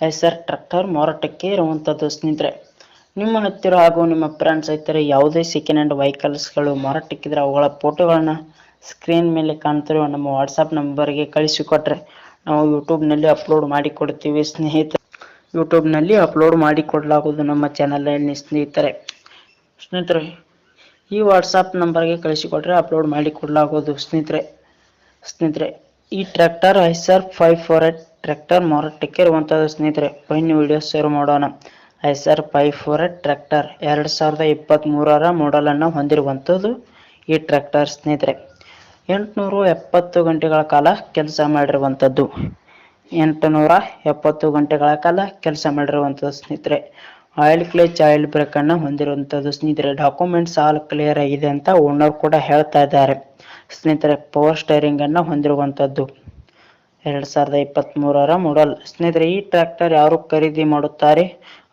Eicher tractor ಮಾರಾಟಕ್ಕೆ ಇರುವಂಥದ್ದು ಸ್ನೇಹಿತರೆ, ನಿಮ್ಮ ಹತ್ತಿರ ಹಾಗೂ ನಿಮ್ಮ ಫ್ರೆಂಡ್ಸ್ ಹತ್ತಿರ ಯಾವುದೇ ಸೆಕೆಂಡ್ ಹ್ಯಾಂಡ್ ವೆಹಿಕಲ್ಸ್ಗಳು ಮಾರಾಟಕ್ಕಿದ್ರೆ ಅವುಗಳ ಫೋಟೋಗಳನ್ನು ಸ್ಕ್ರೀನ್ ಮೇಲೆ ಕಾಣ್ತಿರುವ ನಮ್ಮ ವಾಟ್ಸಪ್ ನಂಬರ್ಗೆ ಕಳಿಸಿಕೊಟ್ರೆ ನಾವು ಯೂಟ್ಯೂಬ್ನಲ್ಲಿ ಅಪ್ಲೋಡ್ ಮಾಡಿ ಕೊಡ್ತೀವಿ ಸ್ನೇಹಿತರೆ. ಯೂಟ್ಯೂಬ್ನಲ್ಲಿ ಅಪ್ಲೋಡ್ ಮಾಡಿ ಕೊಡಲಾಗುವುದು ನಮ್ಮ ಚಾನಲಲ್ಲಿ ಸ್ನೇಹಿತರೆ. ಸ್ನೇಹಿತರೆ, ಈ ವಾಟ್ಸಪ್ ನಂಬರ್ಗೆ ಕಳಿಸಿಕೊಟ್ರೆ ಅಪ್ಲೋಡ್ ಮಾಡಿ ಕೊಡಲಾಗುವುದು ಸ್ನೇಹಿತರೆ. ಸ್ನೇಹಿತರೆ, ಈ tractor Eicher five four eight tractor ಮಾರಾಟಕ್ಕೆ ಇರುವಂಥದ್ದು ಸ್ನೇಹಿತರೆ ಬನ್ನಿ ವಿಡಿಯೋ ಶೇರ್ ಮಾಡೋಣ. ಐಸರ್ ಫೈವ್ ಫೋರ್ ಟ್ರ್ಯಾಕ್ಟರ್ ಎರಡು ಸಾವಿರದ ಇಪ್ಪತ್ತ್ಮೂರರ ಮಾಡಲನ್ನು ಹೊಂದಿರುವಂಥದ್ದು ಈ ಟ್ರ್ಯಾಕ್ಟರ್ ಸ್ನೇಹಿತರೆ. ಎಂಟುನೂರು ಎಪ್ಪತ್ತು ಗಂಟೆಗಳ ಕಾಲ ಕೆಲಸ ಮಾಡಿರುವಂಥದ್ದು ಎಂಟುನೂರ ಎಪ್ಪತ್ತು ಗಂಟೆಗಳ ಕಾಲ ಕೆಲಸ ಮಾಡಿರುವಂಥದ್ದು ಸ್ನೇಹಿತರೆ. ಆಯಿಲ್ ಕ್ಲೇಚ್, ಆಯಿಲ್ ಬ್ರೇಕನ್ನು ಹೊಂದಿರುವಂಥದ್ದು ಸ್ನೇಹಿತರೆ. ಡಾಕ್ಯುಮೆಂಟ್ಸ್ ಆಲ್ ಕ್ಲಿಯರ್ ಆಗಿದೆ ಅಂತ ಓನರ್ ಕೂಡ ಹೇಳ್ತಾ ಇದ್ದಾರೆ. ಸ್ನೇಹಿತರೆ, ಪವರ್ ಸ್ಟೈರಿಂಗನ್ನು ಹೊಂದಿರುವಂಥದ್ದು ಎರಡು ಸಾವಿರದ ಇಪ್ಪತ್ತ್ಮೂರರ ಮಾಡಲ್. ಸ್ನೇಹಿತರೆ, ಈ ಟ್ರ್ಯಾಕ್ಟರ್ ಯಾರು ಖರೀದಿ ಮಾಡುತ್ತಾರೆ?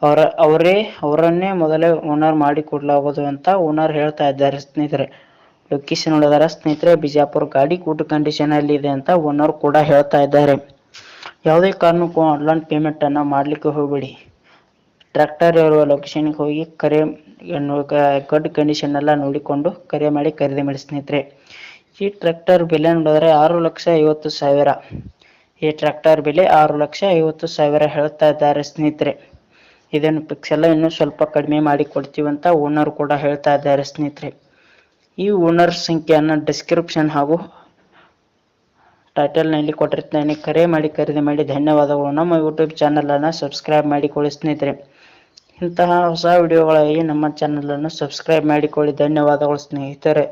ಅವರ, ಅವರೇ, ಅವರನ್ನೇ ಮೊದಲೇ ಓನರ್ ಮಾಡಿ ಕೊಡಲಾಗುವುದು ಅಂತ ಓನರ್ ಹೇಳ್ತಾ ಇದ್ದಾರೆ ಸ್ನೇಹಿತರೆ. ಲೊಕೇಶನ್ ನೋಡಿದಾರೆ ಸ್ನೇಹಿತರೆ? ಬಿಜಾಪುರ ಗಾಡಿ ಗುಡ್ ಕಂಡೀಷನ್ ಅಲ್ಲಿ ಇದೆ ಅಂತ ಓನರ್ ಕೂಡ ಹೇಳ್ತಾ ಇದ್ದಾರೆ. ಯಾವುದೇ ಕಾರಣಕ್ಕೂ ಆನ್ಲೈನ್ ಪೇಮೆಂಟನ್ನು ಮಾಡ್ಲಿಕ್ಕೆ ಹೋಗಬೇಡಿ. ಟ್ರ್ಯಾಕ್ಟರ್ ಇರುವ ಲೊಕೇಶನ್ಗೆ ಹೋಗಿ ಕರೆ ಗುಡ್ ಕಂಡೀಷನ್ ಎಲ್ಲ ನೋಡಿಕೊಂಡು ಕರೆ ಮಾಡಿ ಖರೀದಿ ಮಾಡಿ ಸ್ನೇಹಿತರೆ. ಈ ಟ್ರ್ಯಾಕ್ಟರ್ ಬೆಲೆ ನೋಡಿದ್ರೆ ಆರು ಲಕ್ಷ ಐವತ್ತು ಸಾವಿರ. ಈ ಟ್ರ್ಯಾಕ್ಟರ್ ಬೆಲೆ ಆರು ಲಕ್ಷ ಐವತ್ತು ಸಾವಿರ ಹೇಳ್ತಾ ಇದ್ದಾರೆ ಸ್ನೇಹಿತರೆ. ಇದನ್ನು ಫಿಕ್ಸ್ ಎಲ್ಲ ಇನ್ನೂ ಸ್ವಲ್ಪ ಕಡಿಮೆ ಮಾಡಿ ಕೊಡ್ತೀವಿ ಅಂತ ಓನರ್ ಕೂಡ ಹೇಳ್ತಾ ಇದ್ದಾರೆ ಸ್ನೇಹಿತರೆ. ಈ ಓನರ್ ಸಂಖ್ಯೆಯನ್ನು ಡಿಸ್ಕ್ರಿಪ್ಷನ್ ಹಾಗೂ ಟೈಟಲ್ನಲ್ಲಿ ಕೊಟ್ಟಿರ್ತೇನೆ. ಕರೆ ಮಾಡಿ, ಖರೀದಿ ಮಾಡಿ ಧನ್ಯವಾದಗಳು. ನಮ್ಮ ಯೂಟ್ಯೂಬ್ ಚಾನಲನ್ನು ಸಬ್ಸ್ಕ್ರೈಬ್ ಮಾಡಿಕೊಳ್ಳಿ ಸ್ನೇಹಿತರೆ. ಇಂತಹ ಹೊಸ ವಿಡಿಯೋಗಳಿಗೆ ನಮ್ಮ ಚಾನಲನ್ನು ಸಬ್ಸ್ಕ್ರೈಬ್ ಮಾಡಿಕೊಳ್ಳಿ. ಧನ್ಯವಾದಗಳು ಸ್ನೇಹಿತರೆ.